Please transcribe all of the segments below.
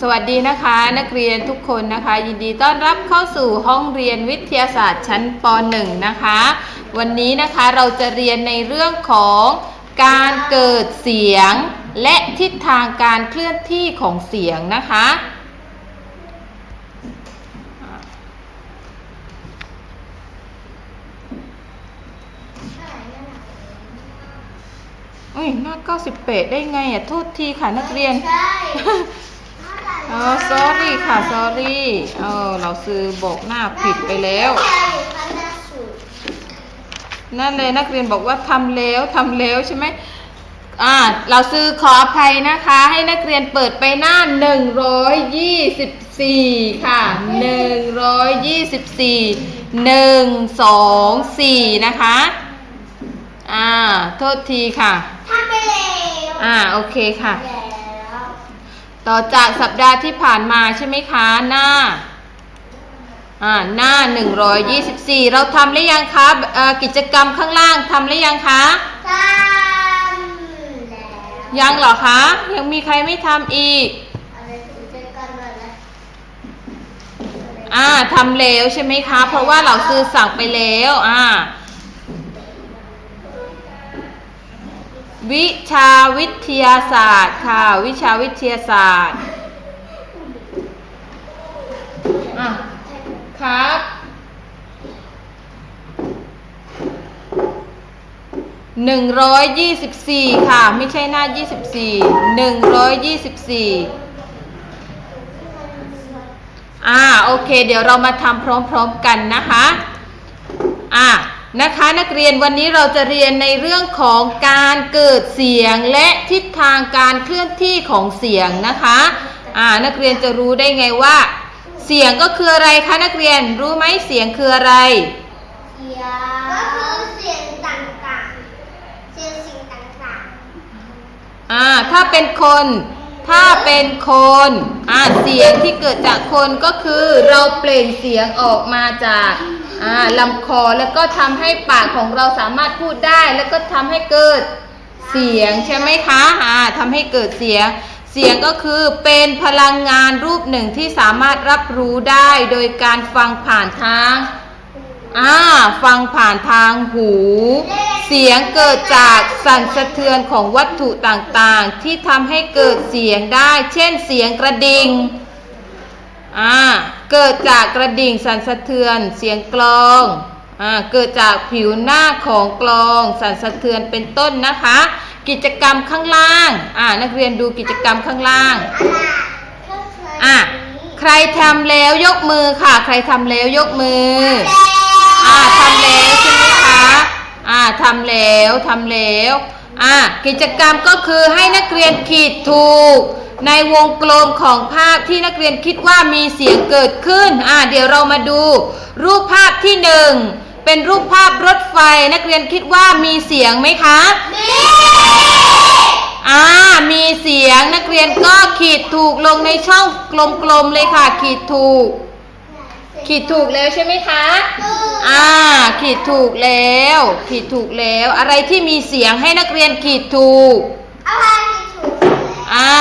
สวัสดีนะคะ นักเรียนทุกคนนะคะ ยินดีต้อนรับเข้าสู่ห้องเรียนวิทยาศาสตร์ชั้นป .1 นะคะ วันนี้นะคะเราจะเรียนในเรื่องของการเกิดเสียง และทิศทางการเคลื่อนที่ของเสียงนะคะ อุ้ยหน้า98 ได้ไงอะโทษทีค่ะนักเรียนใช่ อ๋อ sorry ค่ะ sorry เออ เราซื้อบอกหน้าผิดไปแล้ว นั่นเลยนักเรียนบอกว่าทำแล้วทำแล้วใช่ไหมอ่า เราซื้อขออภัยนะคะ ให้นักเรียนเปิดไปหน้า 124 ค่ะ 124 1 2 4 นะคะ อ่า โทษทีค่ะทำไปแล้วอ่า โอเคค่ะแล้ว ต่อจากสัปดาห์ที่ผ่านมาใช่ไหมคะ หน้า อ่า หน้า 124 เราทำหรือยังคะเอ่อกิจกรรมข้างล่างทำหรือยังคะทำแล้วยังเหรอคะ ยังมีใครไม่ทำอีกอะไรถึงจะกันเลยนะอ่าทำแล้วใช่ไหมคะ เพราะว่าเราซื้อสั่งไปแล้ว อ่า วิชาวิทยาศาสตร์ค่ะ วิชาวิทยาศาสตร์อะครับ หนึ่งร้อยยี่สิบสี่ค่ะ ไม่ใช่หน้ายี่สิบสี่ หนึ่งร้อยยี่สิบสี่อ่า โอเค เดี๋ยวเรามาทำพร้อมๆกันนะคะ อ่า นะคะนักเรียนวันนี้เราจะเรียนในเรื่องของการเกิดเสียงและทิศทางการเคลื่อนที่ของเสียงนะคะอ่านักเรียนจะรู้ได้ไงว่า เสียงก็คืออะไรคะนักเรียนรู้ไหมเสียงคืออะไร เสียงก็คือเสียงต่างๆเสียงสิ่งต่างอ่าถ้าเป็นคน ถ้าเป็นคนอ่าเสียงที่เกิดจากคนก็คือเราเปล่งเสียงออกมาจากอ่าลำคอแล้วก็ทำให้ปากของเราสามารถพูดได้ แล้วก็ทำให้เกิดเสียงใช่ไหมคะอ่าทำให้เกิดเสียง เสียงก็คือเป็นพลังงานรูปหนึ่งที่สามารถรับรู้ได้โดยการฟังผ่านทาง อ่าฟังผ่านทางหู เสียงเกิดจากสั่นสะเทือนของวัตถุต่างๆ ที่ทำให้เกิดเสียงได้ เช่นเสียงกระดิ่งอ่าเกิดจากกระดิ่งสั่นสะเทือน เสียงกลองอ่าเกิดจากผิวหน้าของกลองสั่นสะเทือนเป็นต้นนะคะ กิจกรรมข้างล่างอ่านักเรียนดูกิจกรรมข้างล่างๆอะไรก็เคยอะนี้ใครทำแล้วยกมือค่ะ ใครทำแล้วยกมือ ทำแล้วใช่ไหมคะ อ่าทำแล้วทำแล้ว อ่ากิจกรรมก็คือให้นักเรียนขีดถูก ในวงกลมของภาพที่นักเรียนคิดว่ามีเสียงเกิดขึ้น อ่าเดี๋ยวเรามาดู รูปภาพที่หนึ่งเป็นรูปภาพรถไฟนักเรียนคิดว่ามีเสียงไหมคะ มีอ่ามีเสียงนักเรียนก็ขีดถูกลงในช่องกลมๆเลยค่ะ ขีดถูก ขีดถูกแล้วใช่ไหมคะ อ่า ขีดถูกแล้ว ขีดถูกแล้ว อะไรที่มีเสียงให้นักเรียนขีดถูก อะไรที่ถูกแล้วอ่า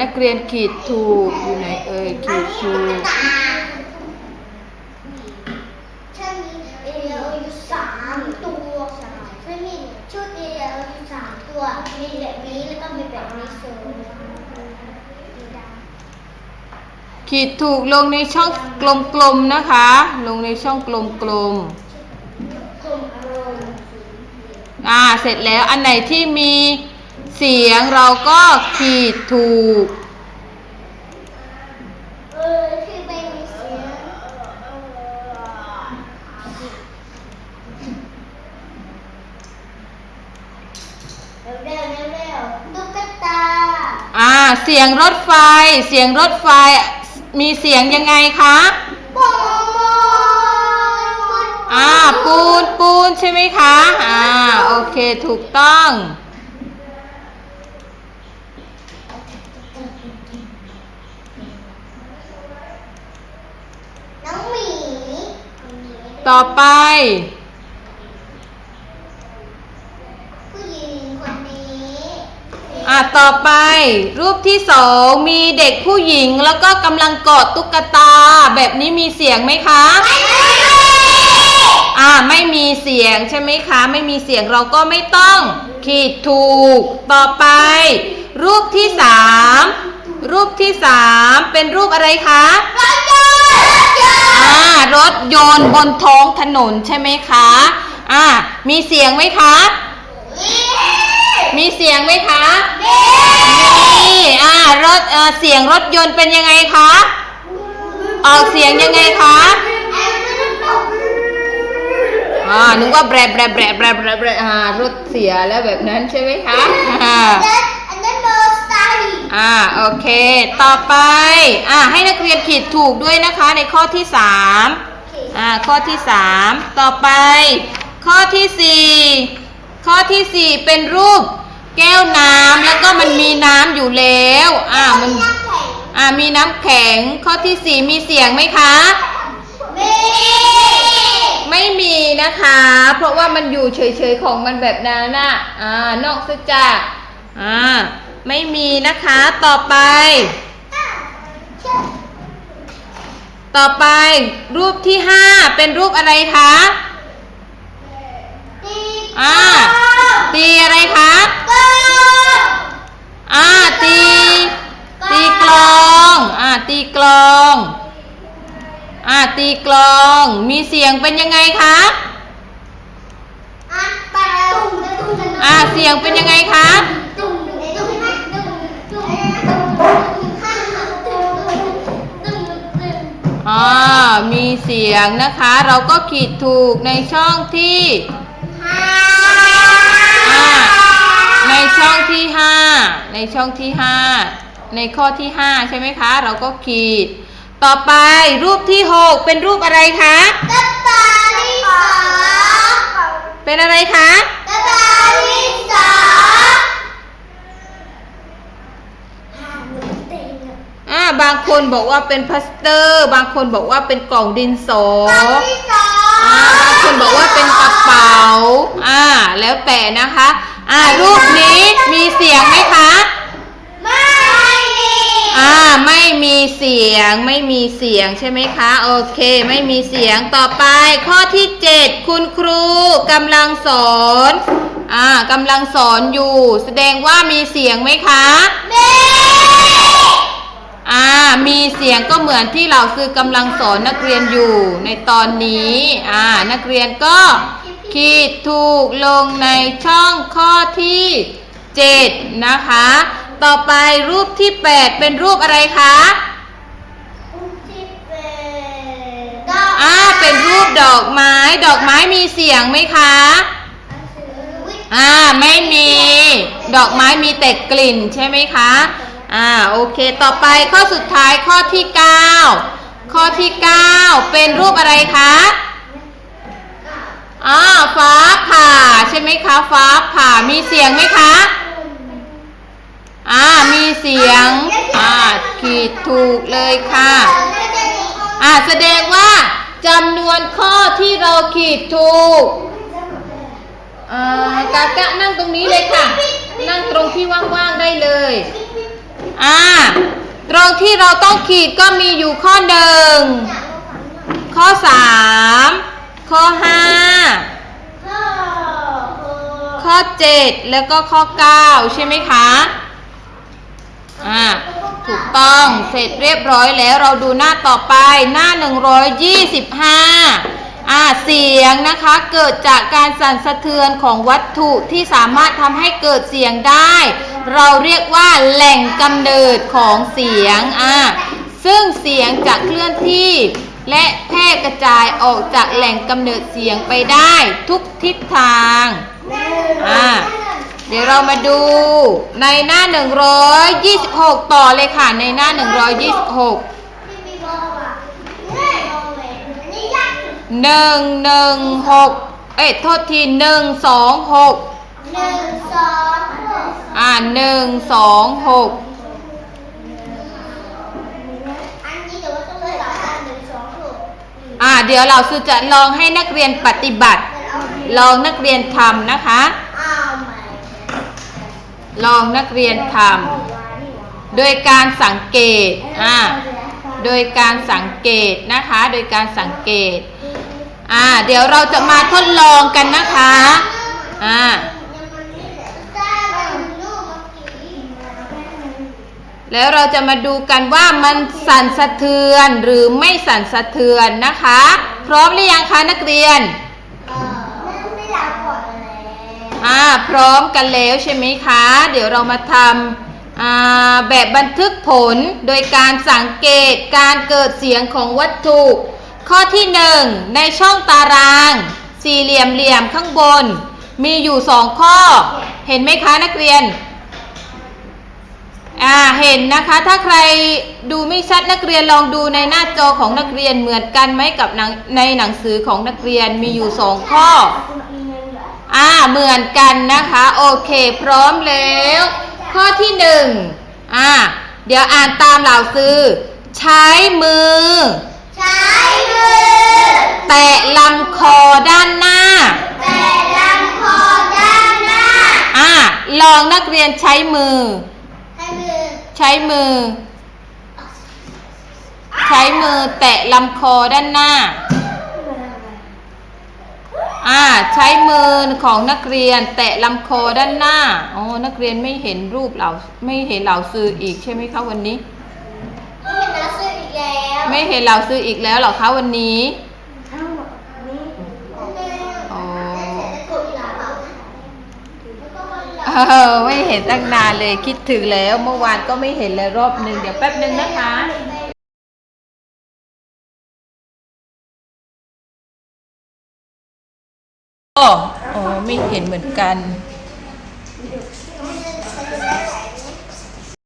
นักเรียนขีดถูกอยู่ไหนเอ่ยขีดถูกฉันมีเอเอลอยู่สามตัวฉันมีชุดเอเอลอยู่สามตัว มีแบบนี้แล้วก็มีแบบนี้เสริมขีดถูกลงในช่องกลมๆนะคะ ลงในช่องกลมกลมกลมๆอ่า เสร็จแล้ว อันไหนที่มี เสียงเราก็ขีดถูกเออคือไม่มีเสียงเร็วเร็วเร็วเร็วตุ๊กตาอ่า เสียงรถไฟ เสียงรถไฟ มีเสียงยังไงคะปองมอนอ่า ปูนปูนใช่ไหมคะ อ่า โอเค ถูกต้อง โอเค ต่อไป ผู้หญิงคนนี้อะ ต่อไป รูปที่สองมีเด็กผู้หญิงแล้วก็กำลังกอดตุ๊กตา แบบนี้มีเสียงไหมคะ อ่าไม่มีเสียงใช่ไหมคะ ไม่มีเสียงเราก็ไม่ต้อง ขีดถูก ต่อไป รูปที่สามรูปที่สามเป็นรูปอะไรคะ รถยนต์รถยนต์ อ่ารถยนต์บนท้องถนนใช่ไหมคะอ่ามีเสียงไหมคะ มีเสียงไหมคะ มีอ่ารถเอ่อเสียงรถยนต์เป็นยังไงคะ ออกเสียงยังไงคะอ่านึกว่าแบรแบรแบรแบรแบรแบรอ่ารถเสียแล้วแบบนั้นใช่ไหมคะอ่า อันนั้นโมสไตล์ อ่าโอเค ต่อไปอ่าให้นักเรียนขีดถูกด้วยนะคะในข้อที่สามอ่าข้อที่สามต่อไป ข้อที่สี่ข้อที่สี่เป็นรูปแก้วน้ำแล้วก็มันมีน้ำอยู่แล้วอ่ามันน้ำแข็งอ่ามีน้ำแข็งข้อที่สี่มีเสียงไหมคะมีไม่มีนะคะ เพราะว่ามันอยู่เฉยๆของมันแบบนั้นน่ะอ่านอกจากอ่า ไม่มีนะคะ ต่อไป ต่อไปรูปที่ห้าเป็นรูปอะไรคะตีอ่าตีอะไรคะก็อ่าตี ตีกลองอ่าตีกลองอ่าตีกลอง มีเสียงเป็นยังไงคะอะปะตุ้มตุ้มอ่าเสียงเป็นยังไง มีเสียงนะคะ เราก็ขีดถูกในช่องที่อ่าในช่องที่ห้าในช่องที่ห้าในข้อที่ห้าใช่ไหมคะ เราก็ขีด ต่อไปรูปที่หกเป็นรูปอะไรคะกระตาลิสาเป็นอะไรคะกระตาลิสา อ่าบางคนบอกว่าเป็นพลาสเตอร์ บางคนบอกว่าเป็นกล่องดินสอลิสาอ่าบางคนบอกว่าเป็นกระเป๋าอ่าแล้วแต่นะคะ อ่ารูปนี้มีเสียงไหมคะไม่มีอ่าไม่มีเสียงไม่มีเสียงใช่ไหมคะโอเค ไม่มีเสียงต่อไป ข้อที่ 7 คุณครูกำลังสอนอ่ากำลังสอนอยู่ แสดงว่ามีเสียงไหมคะมีอ่า มีเสียงก็เหมือนที่เราซื้อกำลังสอนนักเรียนอยู่ในตอนนี้อ่านักเรียนก็ขีดถูกลงในช่องข้อที่ 7 นะคะ ต่อไปรูปที่ 8 เป็นรูปอะไรคะที่เป็นอ่าเป็นรูปดอกไม้ ดอกไม้มีเสียงไหมคะอ่าไม่มี ดอกไม้มีแต่กลิ่นใช่ไหมคะ อ่าโอเค ต่อไปข้อสุดท้ายข้อที่ 9 ข้อที่ 9 เป็นรูปอะไรคะอ่าฟ้าผ่าใช่ไหมคะฟ้าผ่ามีเสียงไหมคะอ่ามีเสียงอ่าขีดถูกเลยค่ะอ่าแสดงว่าจำนวนข้อที่เราขีดถูกอ่ากากะนั่งตรงนี้เลยค่ะ นั่งตรงที่ว่างๆได้เลย อ่า ตรงที่เราต้องขีดก็มีอยู่ข้อหนึ่ง ข้อสามข้อห้าข้อเจ็ดแล้วก็ข้อเก้าใช่ไหมคะ อ่า ถูกต้องเสร็จเรียบร้อยแล้วเราดูหน้าต่อไปหน้า 125อ่าเสียงนะคะเกิดจากการสั่นสะเทือนของวัตถุที่สามารถทำให้เกิดเสียงได้ เราเรียกว่าแหล่งกำเนิดของเสียงอะซึ่งเสียงจะเคลื่อนที่ และแพร่กระจายออกจากแหล่งกำเนิดเสียงไปได้ทุกทิศทางอะเดี๋ยวเรามาดูในหน้า 126 ต่อเลยค่ะ ในหน้า 126 1 1 6 เอ้ยโทษที 1 2 6 1 2านหนึ่งสองหกอ่าเดี๋ยวเราสุจะลองให้นักเรียนปฏิบัติ ลองนักเรียนทำนะคะ ลองนักเรียนทำโดยการสังเกตอ่าโดยการสังเกตนะคะ โดยการสังเกตอ่าเดี๋ยวเราจะมาทดลองกันนะคะอ่า แล้วเราจะมาดูกันว่ามันสั่นสะเทือนหรือไม่สั่นสะเทือนนะคะ พร้อมหรือยังคะนักเรียนอ่าพร้อมกันแล้วใช่ไหมคะ เดี๋ยวเรามาทำอ่าแบบบันทึกผลโดยการสังเกตการเกิดเสียงของวัตถุ ข้อที่หนึ่งในช่องตาราง สี่เหลี่ยมเหลี่ยมข้างบน มีอยู่สองข้อ เห็นไหมคะนักเรียน อ่าเห็นนะคะ ถ้าใครดูไม่ชัดนักเรียนลองดูในหน้าจอของนักเรียนเหมือนกันไหมกับหนังในหนังสือของนักเรียนมีอยู่สองข้อ อ่าเหมือนกันนะคะ โอเค พร้อมแล้ว ข้อที่หนึ่งอ่าเดี๋ยวอ่านตามเหล่าซื้อ ใช้มือ ใช้มือ แตะลำคอด้านหน้า แต่ลำคอด้านหน้า อ่าลองนักเรียนใช้มือให้มือ ใช้มือ ใช้มือแตะลำคอด้านหน้า อ่า ใช้มือของนักเรียน แตะลำคอด้านหน้าอ๋อนักเรียนไม่เห็นรูปเหล่าไม่เห็นเหล่าซื้ออีกใช่ไหมคะวันนี้ ไม่เห็นหนังสืออีกแล้ว ไม่เห็นเหล่าซื้ออีกแล้วเหรอคะวันนี้ อ๋อ ออไม่เห็นตั้งนานเลยคิดถึงแล้ว เมื่อวานก็ไม่เห็นเลยรอบหนึ่งเดี๋ยวแป๊บหนึ่งนะคะโอ้โอ้ไม่เห็นเหมือนกัน